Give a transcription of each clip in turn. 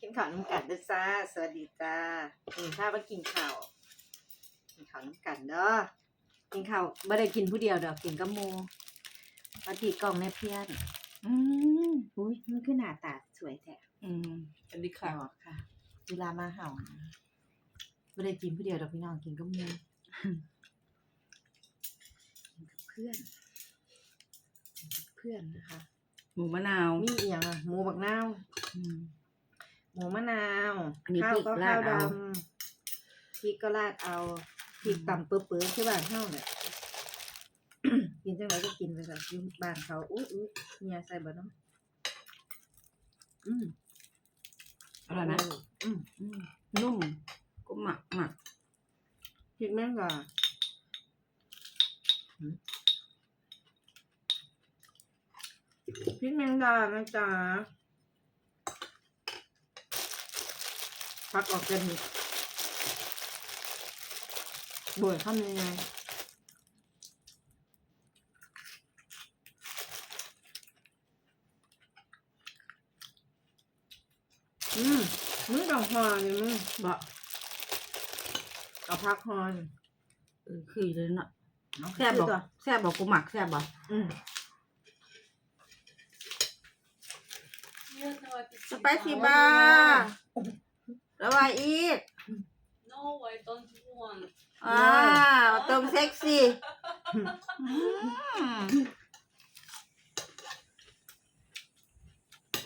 กินข้าวน้ำกันเด้อจ้า สวัสดีจ้ากินข้าวมากินข้าวกินข้าวน้ำกันเด้อกินข้าวไม่ได้กินผู้เดียวดอกกินกับหมูปฏิกล่องแม่เพี้ยนอืมอุ้ยมันคือหน้าตาสวยแท้อืมอันนี้ค่ะค่ะค่ะเวลามาเห่าไม่ได้กินผู้เดียวดอกพี่น้องกินกับหมูกินกับเพื่อนกินกับเพื่อนนะคะ หมูมะนาว มีอีกอย่างอะหมูบักนาว อืม หมูมะนาวอันนี้ข้าวพริกก็ราข้าวดดเอาำพริกก็ราดเอาพริกต่ำเปื้อๆคือบ้านเฮาเนี่ย กินจังไรก็กินไปค่ะอยู่บ้านเขาอุ้ยอุ้ยเมียใส่บ่เนาะอืมอร่อยไหมอืมอืมนุ่มก็หมักหมักพริกแม่งก่ะพริกแมงดานะจ๊ะ พักออกกันนิกบ่วยทำยังไงอืมมึงต้องหอนี่มึงบะเอาพักหอนเออคือเลยเนาะเอาแซ่บบอกตัวแซ่บบอกกูหมักแซ่บบอกอืมสไปซี่บา แล้วว่าอีท No, I don't want. อ่าเติมเซ็กซี่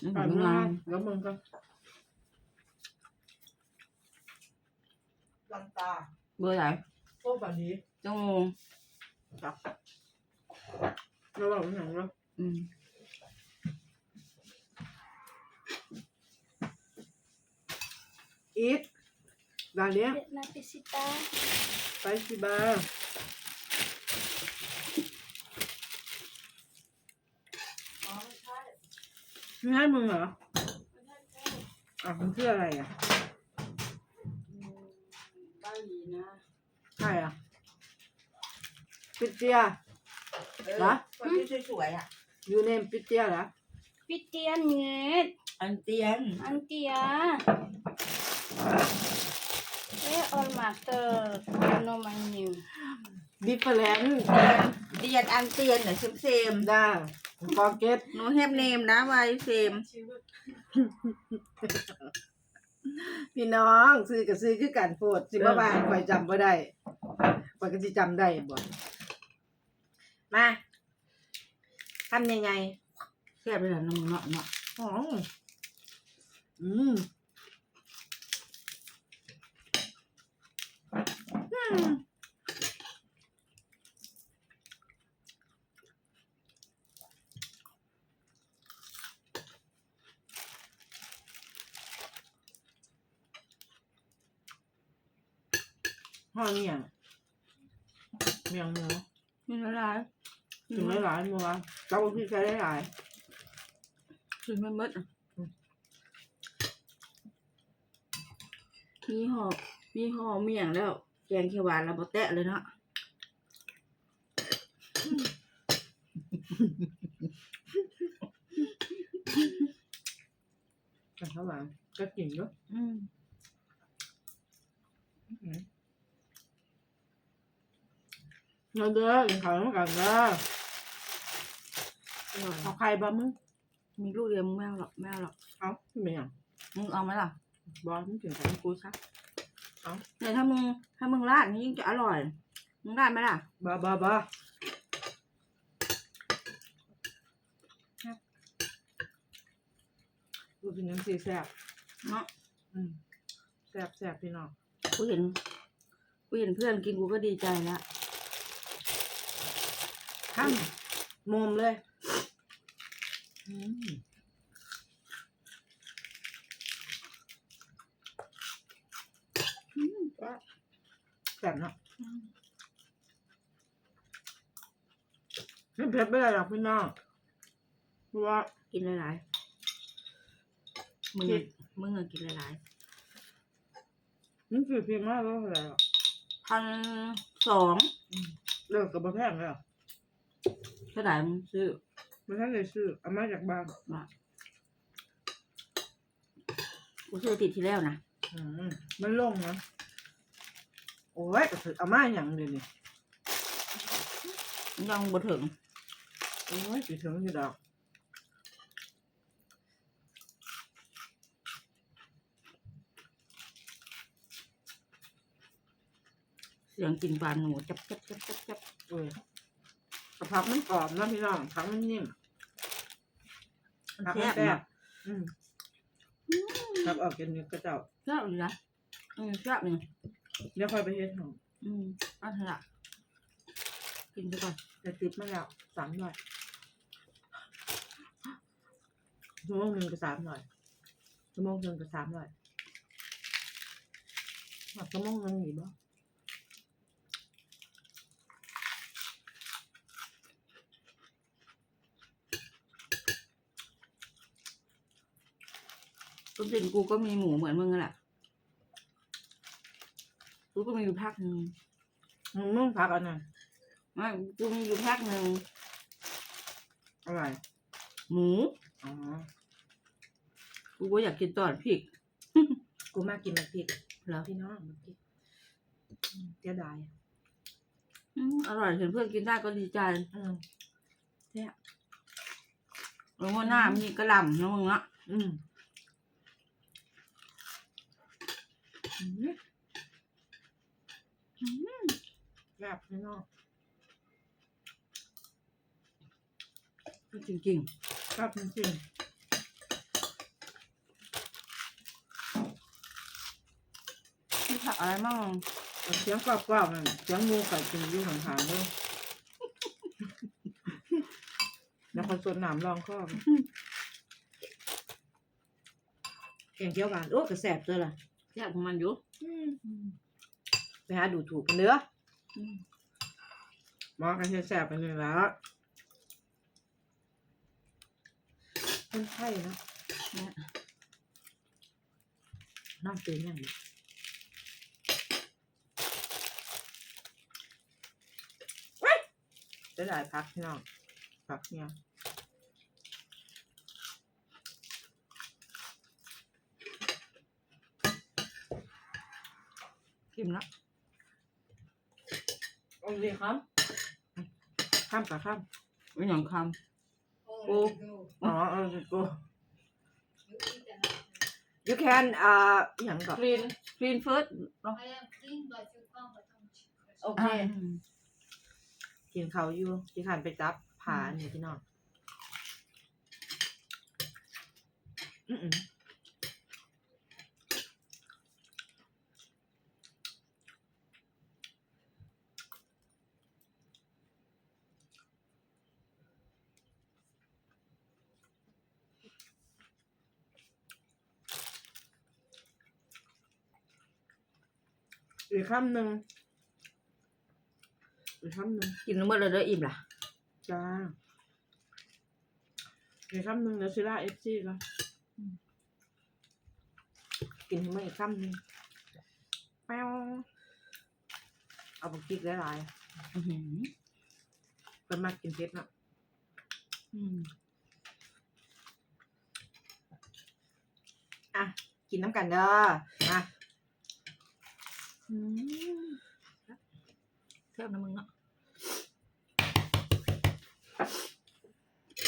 อืมไปอืมมึงงามานแล้วมึงก็ลังตาเบอร์ไหนโอ้แบบนี้จังงงจับระหว่างหนังแล้วอืม อีทดาเลีย La pesita. ไปสิบาไม่ให้มึงเหรออะมันคืออะไรอะป้าหลีนะใช่อะปิเตียเหรอ คนที่สวยๆอะ ยูเนมปิเตียเหรอ Pitian ngit. อันเตียน Antia. Eh, all matter. No menu. ดิฟเฟอร์แลนด์เตียนอันเตียนเนี่ยเซมได้ฟอร์เกตๆหนูแฮปเนมนะไว้เซมพี่น้องซื้อกับซื้อคือกันโพดสิบ่บานข่อยจำบ่ได้ข่อยก็สิจำได้บ่มาทำยังไงแซ่บเลยล่ะน้องเนาะเนาะหอมอืม หอมเนี่ยเมียงหมูมีละลายถึงหลายๆหมัวเจ้าพี่ใช้หลายถึงไม่หมดอะมีห่อมีห่อเมี่ยงแล้ว แกงเขียวหวานเราบอแตะเลยเนาะๆแต่ข้าวหวานก็กินด้วยอืมเงินเด้อกินข้าวน้ำกันเด้ออร่อยเอาใครบ้ามึงมีลูกเดียวมึงไม่เอาหรอกไม่เอาหรอก เอาไม่เอามึงเอาไหมล่ะ บอลมึงถึงใครกูซะ เอา แต่ถ้ามึงถ้ามึงราดนี่ยิ่งจะอร่อย มึงราดไหมล่ะ บ้าบ้าบ้ากูกินน้ำซีแซ่บเนาะอืมแซ่บแซ่บพี่น้องกูเห็นกูเห็นเพื่อนกินกูก็ดีใจแล้วข้ามมุมเลย อืมแซ่บเนาะไม่เผ็ดไม่ได้หรอกพี่น้องเพราะว่ากินหลายๆมึงกิอะนมึงอะกินหลายมันคือเพียงมากแล้วอะไรหรอกๆพันสองเลิกกับบ่แพงเลยเหรอเท่าไหร่มึงซื้อไม่ใช่เลยซื้อเอามาจากบ้านมากูซื้อติดที่แล้วนะอืมมันลงนะ โอ้ยก็ถือเอามาอย่างเดียวนี่ยังบ่ถึงโอ้ยสิถึงอยู่ดอกเสียงกินปลาหนูจับจับจับจับจับเออกระพักมันกรอบนะพี่น้องพักมันนิ่มมันพักแซ่มันบแซ่บเนาะอืมพักออกกินเนื้อกระเจ้า แซ่บอยู่นะอืมแซ่บนี่เดี๋ยวค่อยไปเฮ็ดของอืมเอันละกินไปก่อนแต่ติดมาแล้วสามร้อยชั่วโมงหนึ่งก็สามร้อยชั่วโมงหนึ่งก็สามร้อยหมักชั่วโมงหนึ่งหนีบ่ต้นจริงกูก็มีหมูเหมือนมึงนั่นแหละ กูก็มีอยู่พักหนึ่งมึงมึงพักเอันนั้นไม่กูมีอยู่พักหนึ่งอะไรหมูอ๋อกูก็อยากกินตอนพริก กูมากินมะพริกแล้วพี่น้องมะพริกอืมเสียดายอืมอร่อยเห็นเพื่อนกินได้ก็ดีใจอืมแล้วว่าหน้ามีกระหล่ำนะมึงละอืมอืม แบบพี่น้องจริงแบบจริงๆมีผักอะไรบ้างๆเสียงกรอบๆนั่นเสียงงูไก่กินอยู่ห่างๆเลยแล้วคนสวนหนามรองข้อมันแกงเขียวหวานโอ้กระแสบเลยล่ะแซ่บของมันอยู่ ไปหาดูถูกกันเนื้ออืมมองกันแสบๆไปเลยแล้วคนไข้นะเนี่ยน้ำตื่นอย่างนี้จะได้พักพี่น้องพักเนี่ยกินละโอเคครับข้ามกับข้ามไม่หยังคโอ้อ๋อเออกู you can อ่าอหย่างก่อนำคลีนคลีนเฟิร์ส I am clean but you can't but I'm cheap. โอเค กินเขาวอยู่ที่ขันไปจับผ่าเนี่ยพี่น้องอืม อีกคำหนึ่งอีกคำหนึ่งกินแล้วเมื่อไรเด้ออิ่มล่ะจ้าอีกคำหนึ่งเดี๋ยวซิล่าเอฟซีก็กินให้มันอีกคำหนึ่งแป้วเอาบักพริกหลายอื้อหือๆเพิ่นมากินเผ็ดเนาะอืมอะ กินน้ำกันเด้อมาอืม แซ่บนะมึงเนาะ